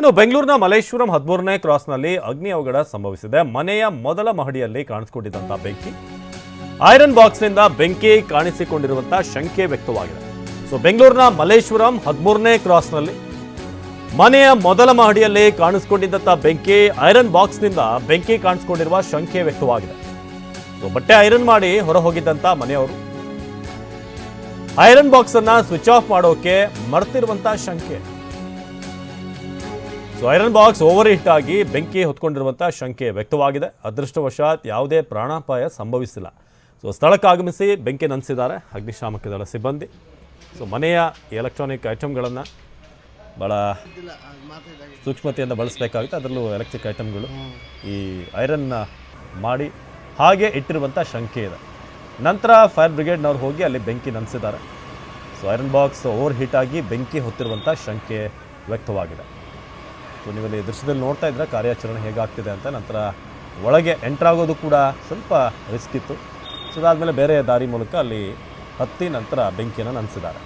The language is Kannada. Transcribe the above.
ಇನ್ನು ಬೆಂಗಳೂರಿನ ಮಲೇಶ್ವರಂ ಹದಿಮೂರನೇ ಕ್ರಾಸ್ನಲ್ಲಿ ಅಗ್ನಿ ಅವಘಡ ಸಂಭವಿಸಿದೆ. ಮನೆಯ ಮೊದಲ ಮಹಡಿಯಲ್ಲಿ ಕಾಣಿಸಿಕೊಂಡಿದ್ದಂಥ ಬೆಂಕಿ. ಐರನ್ ಬಾಕ್ಸ್ನಿಂದ ಬೆಂಕಿ ಕಾಣಿಸಿಕೊಂಡಿರುವಂಥ ಶಂಕೆ ವ್ಯಕ್ತವಾಗಿದೆ. ಸೊ, ಬೆಂಗಳೂರಿನ ಮಲೇಶ್ವರಂ ಹದಿಮೂರನೇ ಕ್ರಾಸ್ನಲ್ಲಿ ಮನೆಯ ಮೊದಲ ಮಹಡಿಯಲ್ಲಿ ಕಾಣಿಸಿಕೊಂಡಿದ್ದಂಥ ಬೆಂಕಿ, ಐರನ್ ಬಾಕ್ಸ್ನಿಂದ ಬೆಂಕಿ ಕಾಣಿಸಿಕೊಂಡಿರುವ ಶಂಕೆ ವ್ಯಕ್ತವಾಗಿದೆ. ಸೊ, ಬಟ್ಟೆ ಐರನ್ ಮಾಡಿ ಹೊರ ಹೋಗಿದ್ದಂಥ ಮನೆಯವರು. ಐರನ್ ಬಾಕ್ಸನ್ನು ಸ್ವಿಚ್ ಆಫ್ ಮಾಡೋಕೆ ಮರ್ತಿರುವಂತ ಶಂಕೆ. So iron box over heat ಆಗಿ ಬೆಂಕಿ ಹೊತ್ಕೊಂಡಿರುವಂಥ ಶಂಕೆ ವ್ಯಕ್ತವಾಗಿದೆ. ಅದೃಷ್ಟವಶಾತ್ ಯಾವುದೇ ಪ್ರಾಣಾಪಾಯ ಸಂಭವಿಸಿಲ್ಲ. ಸೊ ಸ್ಥಳಕ್ಕಾಗಮಿಸಿ ಬೆಂಕಿ ನಂದಿಸಿದ್ದಾರೆ ಅಗ್ನಿಶಾಮಕ ದಳ ಸಿಬ್ಬಂದಿ. ಸೊ ಮನೆಯ ಎಲೆಕ್ಟ್ರಾನಿಕ್ ಐಟಮ್ಗಳನ್ನು ಭಾಳ ಸೂಕ್ಷ್ಮತೆಯಿಂದ ಬಳಸಬೇಕಾಗುತ್ತೆ. ಅದರಲ್ಲೂ ಎಲೆಕ್ಟ್ರಿಕ್ ಐಟಮ್ಗಳು ಈ ಐರನ್ ಮಾಡಿ ಹಾಗೆ ಇಟ್ಟಿರುವಂಥ ಶಂಕೆ ಇದೆ. ನಂತರ ಫೈರ್ ಬ್ರಿಗೇಡ್ನವ್ರು ಹೋಗಿ ಅಲ್ಲಿ ಬೆಂಕಿ ನಂದಿಸಿದ್ದಾರೆ. So iron box over heat ಆಗಿ ಬೆಂಕಿ ಹೊತ್ತಿರುವಂಥ ಶಂಕೆ ವ್ಯಕ್ತವಾಗಿದೆ. ಸೊ ನೀವಲ್ಲಿ ದೃಶ್ಯದಲ್ಲಿ ನೋಡ್ತಾ ಇದ್ರೆ ಕಾರ್ಯಾಚರಣೆ ಹೇಗಾಗ್ತಿದೆ ಅಂತ ನಂತರ ಒಳಗೆ ಎಂಟ್ರಾಗೋದು ಕೂಡ ಸ್ವಲ್ಪ ರಿಸ್ಕ್ ಇತ್ತು. ಸೊ ಅದಾದಮೇಲೆ ಬೇರೆ ದಾರಿ ಮೂಲಕ ಅಲ್ಲಿ ಹತ್ತಿ ನಂತರ ಬೆಂಕಿಯನ್ನು ನಂದಿಸಿದ್ದಾರೆ